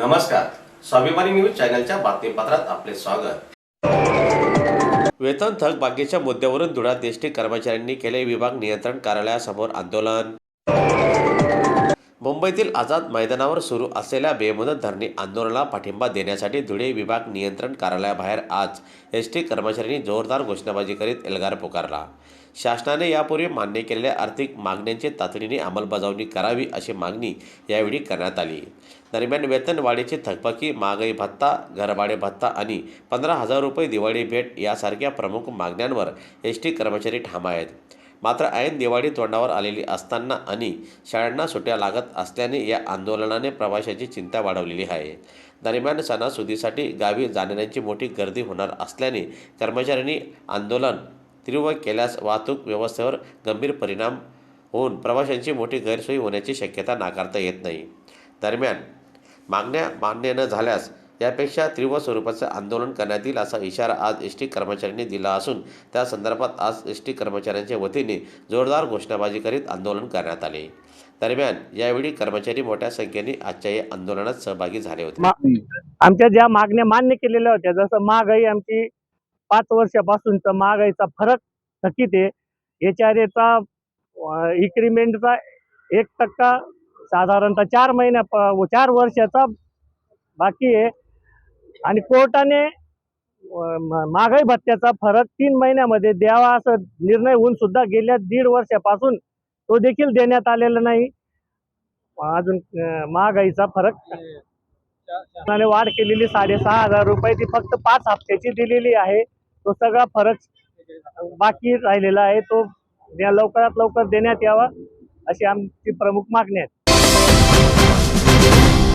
नमस्कार. स्वाभिमानी न्यूज चॅनलच्या बातमीपत्रात आपले स्वागत. वेतन थकबाकीच्या मुद्द्यावरून धुळा एसटी कर्मचाऱ्यांनी केले विभाग नियंत्रण कार्यालयासमोर आंदोलन. मुंबईतील आझाद मैदानावर सुरू असलेल्या बेमुदत धरणे आंदोलनाला पाठिंबा देण्यासाठी धुळे विभाग नियंत्रण कार्यालयाबाहेर आज एस टी कर्मचाऱ्यांनी जोरदार घोषणाबाजी करीत एल्गार पुकारला. शासनाने यापूर्वी मान्य केलेल्या आर्थिक मागण्यांची तातडीने अंमलबजावणी करावी अशी मागणी यावेळी करण्यात आली. दरम्यान वेतनवाढीची थकबाकी महागाई भत्ता घरभाडे भत्ता आणि पंधरा हजार रुपये दिवाळी भेट यासारख्या प्रमुख मागण्यांवर एस टी कर्मचारी ठाम आहेत. मात्र ऐन दिवाळी तोंडावर आलेली असताना आणि शाळांना सुट्ट्या लागत असल्याने या आंदोलनाने प्रवाशांची चिंता वाढवलेली आहे. दरम्यान सणासुदीसाठी गावी जाणाऱ्यांची मोठी गर्दी होणार असल्याने कर्मचाऱ्यांनी आंदोलन तीव्र केल्यास वाहतूक व्यवस्थेवर गंभीर परिणाम होऊन प्रवाशांची मोठी गैरसोय होण्याची शक्यता नाकारता येत नाही. दरम्यान मागण्या मान्य न झाल्यास यापेक्षा तीव्र स्वरूपाचं आंदोलन करण्यात येईल असा इशारा आज एस टी कर्मचाऱ्यांनी दिला असून त्या संदर्भात आज एस टी कर्मचाऱ्यांच्या वतीने जोरदार घोषणाबाजी करीत आंदोलन करण्यात आले. दरम्यान यावेळी कर्मचारी मोठ्या संख्येने आजच्या या आंदोलनात सहभागी झाले होते. आमच्या ज्या मागण्या मान्य केलेल्या होत्या जसं महागाई आमची पाच वर्षापासूनचा महागाईचा फरक थकीत आहे एच आर एचा इक्रीमेंटचा एक टक्का साधारणतः चार महिन्या प- चार वर्षाचा बाकी आहे. आणि कोर्टाने म- महागाई भत्त्याचा फरक तीन महिन्यामध्ये द्यावा असं निर्णय होऊन सुद्धा गेल्या दीड वर्षापासून तो देखील देण्यात आलेला नाही. अजून महागाईचा फरक वाढ केलेली साडेसहा हजार रुपये ती फक्त पाच हप्त्याची दिलेली आहे. तो सगळा फरक बाकी राहिलेला आहे. तो या लवकरात लवकर देण्यात यावा अशी आमची प्रमुख मागणी आहे.